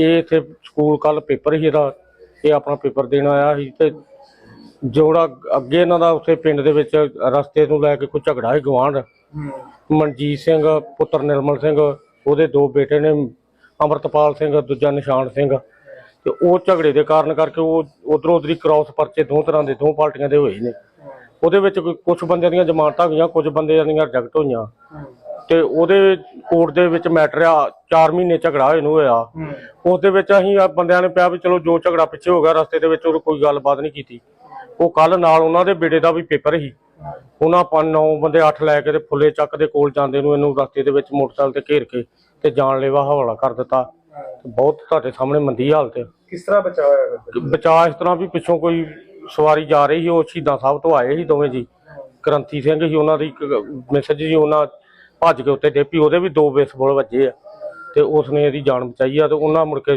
ਇਹ ਇੱਥੇ ਸਕੂਲ ਕੱਲ ਪੇਪਰ ਸੀ ਇਹਦਾ ਇਹ ਆਪਣਾ ਪੇਪਰ ਦੇਣ ਆਇਆ ਸੀ ਤੇ ਜੋੜਾ ਅੱਗੇ ਇਹਨਾਂ ਦਾ ਉੱਥੇ ਪਿੰਡ ਦੇ ਵਿੱਚ ਰਸਤੇ ਨੂੰ ਲੈ ਕੇ ਕੋਈ ਝਗੜਾ ਸੀ ਗਵਾਂਢ ਮਨਜੀਤ ਸਿੰਘ ਪੁੱਤਰ ਨਿਰਮਲ ਸਿੰਘ ਉਹਦੇ ਦੋ ਬੇਟੇ ਨੇ ਅਮਰਤਪਾਲ ਸਿੰਘ ਦੂਜਾ ਨਿਸ਼ਾਨ ਸਿੰਘ। ਤੇ ਉਹ ਝਗੜੇ ਦੇ ਕਾਰਨ ਕਰਕੇ ਉਹ ਉਧਰੋਂ ਉਧਰੀ ਕ੍ਰਾਸ ਪਰਚੇ ਦੋ ਤਰ੍ਹਾਂ ਦੇ ਦੋ ਪਾਰਟੀਆਂ ਦੇ ਹੋਏ ਨੇ। ਉਹਦੇ ਵਿੱਚ ਕੁਝ ਬੰਦਿਆਂ ਦੀਆਂ ਜ਼ਮਾਨਤਾਂ ਹੋਈਆਂ ਕੁਝ ਬੰਦਿਆਂ ਦੀਆਂ ਰਿਜੈਕਟ ਹੋਈਆਂ। ਤੇ ਉਹਦੇ ਕੋਰਟ ਦੇ ਵਿੱਚ ਮੈਟਰ ਆ 4 ਮਹੀਨੇ ਝਗੜਾ ਹੋਏ ਨੂੰ ਹੋਇਆ। ਉਸ ਦੇ ਵਿੱਚ ਅਸੀਂ ਆ ਬੰਦਿਆਂ ਨੇ ਪਿਆ ਵੀ ਚਲੋ ਜੋ ਝਗੜਾ ਪਿੱਛੇ ਹੋ ਗਿਆ ਰਸਤੇ ਦੇ ਵਿੱਚ ਉਹ ਕੋਈ ਗੱਲਬਾਤ ਨਹੀਂ ਕੀਤੀ। ਉਹ ਕੱਲ ਨਾਲ ਉਹਨਾਂ ਦੇ ਬੇਟੇ ਦਾ ਵੀ ਪੇਪਰ ਸੀ। ਉਹਨਾਂ ਪੰਜ ਨੌ ਬੰਦੇ ਅੱਠ ਲੈ ਕੇ ਤੇ ਫੁੱਲੇ ਚੱਕ ਦੇ ਕੋਲ ਜਾਂਦੇ ਨੂੰ ਇਹਨੂੰ ਰਸਤੇ ਦੇ ਵਿੱਚ ਮੋਟਰਸਾਈਕਲ ਤੇ ਘੇਰ ਕੇ ਤੇ ਜਾਨਲੇਵਾ ਹਵਾਲਾ ਕਰ ਦਿੱਤਾ। ਬਹੁਤ ਤੁਹਾਡੇ ਸਾਹਮਣੇ ਮੰਦੀ ਹਾਲਤ ਹੈ। ਕਿਸ ਤਰ੍ਹਾਂ ਫਿਰ? ਬਚਾ ਇਸ ਤਰ੍ਹਾਂ ਵੀ ਪਿੱਛੋਂ ਕੋਈ ਸਵਾਰੀ ਜਾ ਰਹੀ ਸੀ ਉਹ ਸ਼ਹੀਦਾਂ ਸਾਹਿਬ ਤੋਂ ਆਏ ਸੀ ਦੋਵੇਂ ਜੀ। ਕਰੰਤੀ ਸਿੰਘ ਸੀ ਉਹਨਾਂ ਦੀ ਮੈਸੇਜ ਜੀ ਉਹਨਾਂ ਭੱਜ ਕੇ ਉੱਤੇ ਡੇਪੀ ਉਹਦੇ ਵੀ ਦੋ ਬੇਸਬਾਲ ਵੱਜੇ ਆ। ਤੇ ਉਸਨੇ ਇਹਦੀ ਜਾਨ ਬਚਾਈ ਆ ਤੇ ਉਹਨਾਂ ਮੁੜ ਕੇ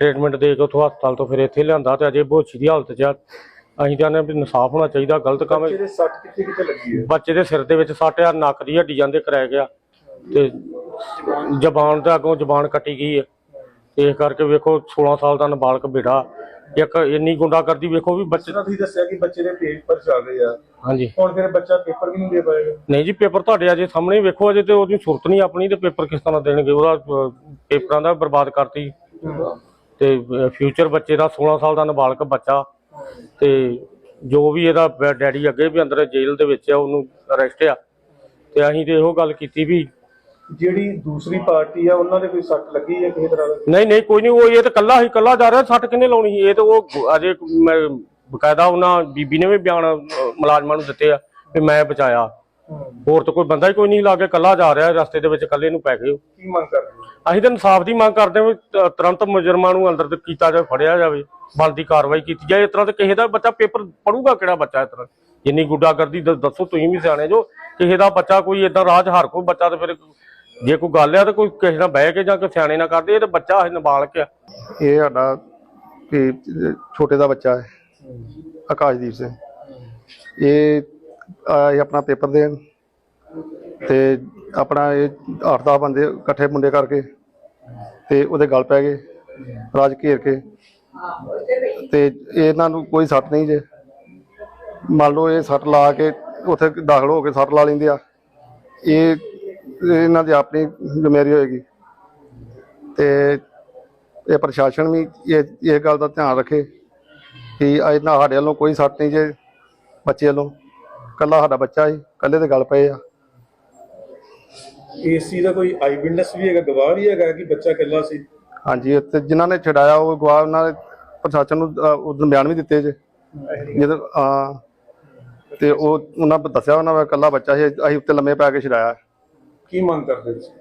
ਟ੍ਰੀਟਮੈਂਟ ਦੇ ਕੇ ਉੱਥੋਂ ਹਸਪਤਾਲ ਤੋਂ ਫਿਰ ਇੱਥੇ ਲਿਆਂਦਾ ਤੇ ਅਜੇ ਬੋਛੀ ਦੀ ਹਾਲਤ 'ਚ ਆ। ਅਸੀਂ ਹਾਂ ਵੀ ਇਨਸਾਫ ਹੋਣਾ ਚਾਹੀਦਾ ਗਲਤ ਕੰਮ ਬੱਚੇ ਦੇ ਸੱਟ ਕਿੱਥੇ ਕਿੱਥੇ ਲੱਗੀ ਹੈ? ਬੱਚੇ ਦੇ ਸਿਰ ਦੇ ਵਿੱਚ ਸੱਟ ਆ ਨੱਕ ਦੀ ਹੱਡੀ ਜਾਂਦੇ ਕਰਾਇਆ ਗਿਆ ਤੇ ਜ਼ਬਾਨ ਦੇ ਅੱਗੋਂ ਜ਼ਬਾਨ ਕੱਟੀ ਗਈ ਹੈ। ਇਸ ਕਰਕੇ ਵੇਖੋ 16 ਸਾਲ ਦਾ ਨਾਬਾਲਗ ਬੇਟਾ ਇੱਕ ਇੰਨੀ ਗੁੰਡਾਗਰਦੀ ਵੇਖੋ ਵੀ ਬੱਚੇ ਤਰ੍ਹਾਂ ਤੁਸੀਂ ਦੱਸਿਆ ਕਿ ਬੱਚੇ ਦੇ ਪੇਪਰ ਚੱਲ ਰਹੇ ਆ। ਹਾਂਜੀ। ਹੁਣ ਫਿਰ ਬੱਚਾ ਪੇਪਰ ਵੀ ਨਹੀਂ ਦੇ ਪਾਏਗਾ। ਨਹੀਂ ਜੀ ਪੇਪਰ ਤੁਹਾਡੇ ਅਜੇ ਸਾਹਮਣੇ ਵੇਖੋ ਅਜੇ ਤੇ ਉਹਦੀ ਸੁਰਤ ਨਹੀਂ ਆਪਣੀ ਤੇ ਪੇਪਰ ਕਿਸ ਤਰ੍ਹਾਂ ਦੇਣਗੇ ਉਹਦਾ ਪੇਪਰਾਂ ਦਾ ਬਰਬਾਦ ਕਰਤੀ। ਤੇ ਫਿਊਚਰ ਬੱਚੇ ਦਾ 16 ਸਾਲ ਦਾ ਨਾਬਾਲਗ ਬੱਚਾ ਤੇ ਜੋ ਵੀ ਇਹਦਾ ਡੈਡੀ ਅੱਗੇ ਵੀ ਅੰਦਰ ਜੇਲ੍ਹ ਦੇ ਵਿੱਚ ਆ ਉਹਨੂੰ ਅਰੈਸਟ ਆ। ਤੇ ਅਸੀਂ ਤੇ ਇਹੋ ਗੱਲ ਕੀਤੀ ਵੀ ਜਿਹੜੀ ਦੂਸਰੀ ਪਾਰਟੀ ਆ ਉਹਨਾਂ ਦੇ ਕੋਈ ਸੱਟ ਲੱਗੀ ਹੈ ਕਿਸੇ ਤਰ੍ਹਾਂ ਦੀ? ਨਹੀਂ ਨਹੀਂ ਕੋਈ ਨਹੀਂ ਉਹ ਇਹ ਤਾਂ ਕੱਲਾ ਹੀ ਕੱਲਾ ਜਾ ਰਿਹਾ ਸੱਟ ਕਿੰਨੇ ਲਾਉਣੀ? ਸੀ ਇਹ ਤਾਂ ਉਹ ਅਜੇ ਮੈਂ ਬਕਾਇਦਾ ਉਹਨਾਂ ਬੀਬੀ ਨੇ ਵੀ ਬਿਆਨ ਮੁਲਾਜ਼ਮਾਂ ਨੂੰ ਦਿੱਤੇ ਆ ਵੀ ਮੈਂ ਬਚਾਇਆ। ਹੋਰ ਤਾਂ ਕੋਈ ਬੰਦਾ ਹੀ ਕੋਈ ਨਹੀਂ ਲਾਗੇ ਕੱਲਾ ਜਾ ਰਿਹਾ ਰਸਤੇ ਦੇ ਵਿੱਚ ਕੱਲੇ ਨੂੰ ਪੈ ਗਏ। ਕੀ ਮੰਗ ਕਰਦੇ? ਅਸੀਂ ਤਾਂ ਇਨਸਾਫ ਦੀ ਮੰਗ ਕਰਦੇ ਹਾਂ ਤੁਰੰਤ ਮੁਜਰਮਾਂ ਨੂੰ ਅੰਦਰ ਤੇ ਕੀਤਾ ਜਾਵੇ ਫੜਿਆ ਜਾਵੇ ਬਣਦੀ ਕਾਰਵਾਈ ਕੀਤੀ ਜਾਏ। ਇਸ ਤਰ੍ਹਾਂ ਤੇ ਕਿਸੇ ਦਾ ਬੱਚਾ ਪੇਪਰ ਪੜੂਗਾ ਕਿਹੜਾ ਬੱਚਾ ਇਸ ਤਰ੍ਹਾਂ? ਜਿੰਨੀ ਗੁੱਡਾਗਰਦੀ ਦ- ਦੱਸੋ ਤੁਸੀਂ ਵੀ ਸਿਆਣੇ ਜੋ ਕਿਸੇ ਦਾ ਬੱਚਾ ਕੋਈ ਇਦਾਂ ਰਾਜ ਹਰ ਕੋਈ ਬੱਚਾ ਤੇ ਫਿਰ ਜੇ ਕੋਈ ਗੱਲ ਆ ਤਾਂ ਕੋਈ ਕਿਸੇ ਨਾਲ ਬਹਿ ਕੇ ਜਾਂ ਕੋਈ ਸਿਆਣੇ ਨਾਲ ਕਰਦੇ, ਇਹ ਤਾਂ ਬੱਚਾ ਹੈ ਨਾਬਾਲਗ ਆ। ਇਹ ਸਾਡਾ ਕਿ ਛੋਟੇ ਦਾ ਬੱਚਾ ਹੈ, ਆਕਾਸ਼ਦੀਪ ਸਿੰਘ। ਇਹ ਆਇਆ ਆਪਣਾ ਪੇਪਰ ਦੇਣ ਤੇ ਆਪਣਾ ਇਹ 8-10 ਬੰਦੇ ਇਕੱਠੇ ਮੁੰਡੇ ਕਰਕੇ ਤੇ ਉਹਦੇ ਗਲ ਪੈ ਗਏ, ਰਾਜ ਘੇਰ ਕੇ। ਤੇ ਇਹਨਾਂ ਨੂੰ ਕੋਈ ਸੱਟ ਨਹੀਂ ਜੇ। ਮੰਨ ਲਓ ਇਹ ਸੱਟ ਲਾ ਕੇ ਉੱਥੇ ਦਾਖਲ ਹੋ ਕੇ ਸੱਟ ਲਾ ਲੈਂਦੇ ਆ। ਇਹ ਇਹਨਾਂ ਦੀ ਆਪਣੀ ਜ਼ਿੰਮੇਵਾਰੀ ਹੋਏਗੀ। ਤੇ ਇਹ ਪ੍ਰਸ਼ਾਸਨ ਵੀ ਇਹ ਇਹ ਗੱਲ ਦਾ ਧਿਆਨ ਰੱਖੇ ਕਿ ਇਹਨਾਂ ਸਾਡੇ ਵੱਲੋਂ ਕੋਈ ਸੱਟ ਨਹੀਂ ਜੇ ਬੱਚੇ ਵੱਲੋਂ। ਕੱਲਾ ਸਾਡਾ ਬੱਚਾ ਹੀ ਕੱਲੇ ਦੇ ਗੱਲ ਪਏ ਆ। ਏਸੀ ਦਾ ਕੋਈ ਆਈ ਵਿਟਨੈਸ ਵੀ ਹੈਗਾ ਗਵਾਹ ਵੀ ਹੈਗਾ ਕਿ ਬੱਚਾ ਇਕੱਲਾ ਸੀ? ਹਾਂਜੀ ਤੇ ਜਿਨ੍ਹਾਂ ਨੇ ਛਡਾਇਆ ਉਹ ਗਵਾਹ ਉਹਨਾਂ ਨੇ ਪ੍ਰਸ਼ਾਸਨ ਨੂੰ ਉਦੋਂ ਬਿਆਨ ਵੀ ਦਿੱਤੇ ਜੇ। ਜਦੋਂ ਤੇ ਉਹ ਉਹਨਾਂ ਨੇ ਦੱਸਿਆ ਉਹਨਾਂ ਦਾ ਕੱਲਾ ਬੱਚਾ ਸੀ ਅਸੀਂ ਉੱਤੇ ਲੰਮੇ ਪੈ ਕੇ ਛਡਾਇਆ। ਕੀ ਮੰਗ ਕਰਦੇ ਤੁਸੀਂ?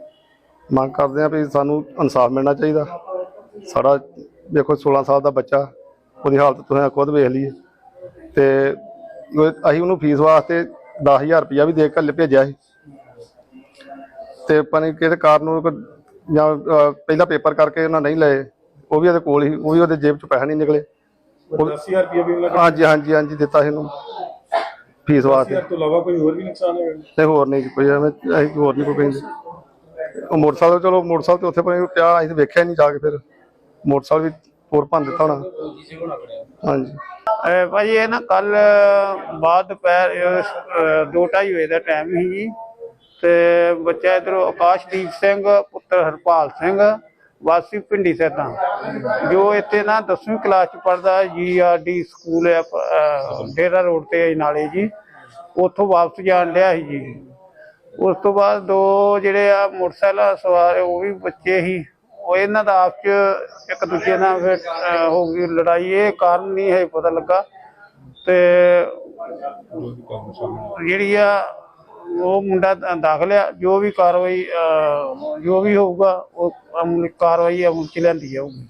ਮੰਗ ਕਰਦੇ ਆ ਵੀ ਸਾਨੂੰ ਇਨਸਾਫ ਮਿਲਣਾ ਚਾਹੀਦਾ। ਸਾਡਾ ਦੇਖੋ 16 ਸਾਲ ਦਾ ਬੱਚਾ ਉਹਦੀ ਹਾਲਤ ਤੁਸੀਂ ਖੁਦ ਵੇਖ ਲਈ ਹੈ। ਤੇ ਉਹ- ਅਸੀਂ ਉਹਨੂੰ ਫੀਸ ਵਾਸਤੇ 10000 ਰੁਪਇਆ ਵੀ ਦੇ ਕੇ ਭੇਜਿਆ ਸੀ। ਤੇ ਪਤਾ ਨੀ ਕਿਹਦੇ ਕਾਰਨ ਉਹ ਕੋਈ- ਜਾਂ ਅਹ, ਪਹਿਲਾ ਪੇਪਰ ਕਰਕੇ ਉਹਨਾਂ ਨਹੀਂ ਲਏ। ਉਹ ਵੀ ਉਹਦੇ ਕੋਲ ਹੀ ਉਹ ਵੀ ਉਹਦੇ ਜੇਬ ਚ ਪੈਸੇ ਨਹੀਂ ਨਿਕਲੇ। 10000 ਰੁਪਏ ਵੀ ਉਹਨਾਂ ਹਾਂਜੀ ਹਾਂਜੀ ਹਾਂਜੀ ਦਿੱਤਾ ਸੀ ਇਹਨੂੰ ਫੀਸ ਵਾਸਤੇ। 10000 ਤੋਂ ਇਲਾਵਾ ਕੋਈ ਹੋਰ ਵੀ ਨੁਕਸਾਨ ਹੈਗਾ ਤੇ ਹੋਰ ਨਹੀਂ ਕੋਈ ਐਵੇਂ ਅਸੀਂ ਹੋਰ ਨਹੀਂ ਕੋਈ ਕਹਿੰਦੇ। ਉਹ ਮੋਟਰਸਾਈਕਲ ਚਲੋ ਮੋਟਰਸਾਈਕਲ ਤੇ ਉੱਥੇ ਪਏ ਪਿਆ ਅਸੀਂ ਤਾਂ ਵੇਖਿਆ ਨਹੀਂ ਜਾ ਕੇ ਫਿਰ। ਮੋਟਰਸਾਈਕਲ ਵੀ ਹੋਰ ਭੰਨ ਦਿੱਤਾ ਹੋਣਾ। ਹਾਂਜੀ। ਅਹ ਭਾਜੀ ਇਹ ਨਾ ਕੱਲ ਬਾਅਦ ਦੁਪਹਿਰ 2:30 ਵਜੇ ਦਾ ਟਾਈਮ ਸੀ ਜੀ। ਤੇ ਬੱਚਾ ਇਧਰੋਂ ਆਕਾਸ਼ਦੀਪ ਸਿੰਘ ਪੁੱਤਰ ਹਰਪਾਲ ਸਿੰਘ ਵਾਸੀ ਪਿੰਡੀ ਸੈਦਾ ਜੋ ਇੱਥੇ ਨਾ 10ਵੀਂ ਕਲਾਸ ਚ ਪੜਦਾ ਜੀਆਰਡੀ ਸਕੂਲ ਹੈ ਡੇਰਾ ਰੋਡ ਤੇ ਨਾਲੇ ਜੀ। ਉੱਥੋਂ ਵਾਪਸ ਜਾਣ ਡਿਆ ਸੀ ਜੀ। ਉਸ ਤੋਂ ਬਾਅਦ ਦੋ ਜਿਹੜੇ ਆ ਮੋਟਰਸਾਈਕਲ ਸਵਾਰ ਉਹ ਵੀ ਬੱਚੇ ਸੀ। ਉਹ ਇਹਨਾਂ ਦਾ ਆਪਸ ਚ ਇੱਕ ਦੂਜੇ ਨਾਲ ਫਿਰ ਹੋ ਗਈ ਲੜਾਈ। ਇਹ ਕਾਰਨ ਨਹੀਂ ਹੈ ਪਤਾ ਲੱਗਾ। ਤੇ ਜਿਹੜੀ ਆ ਉਹ ਮੁੰਡਾ ਦ- ਦਾਖਲ ਆ ਜੋ ਵੀ ਕਾਰਵਾਈ ਅਹ, ਜੋ ਵੀ ਹੋਊਗਾ ਉਹ ਅਮਲ ਕਾਰਵਾਈ ਅਮਲ ਚ ਲਿਆਂਦੀ ਜਾਊਗੀ।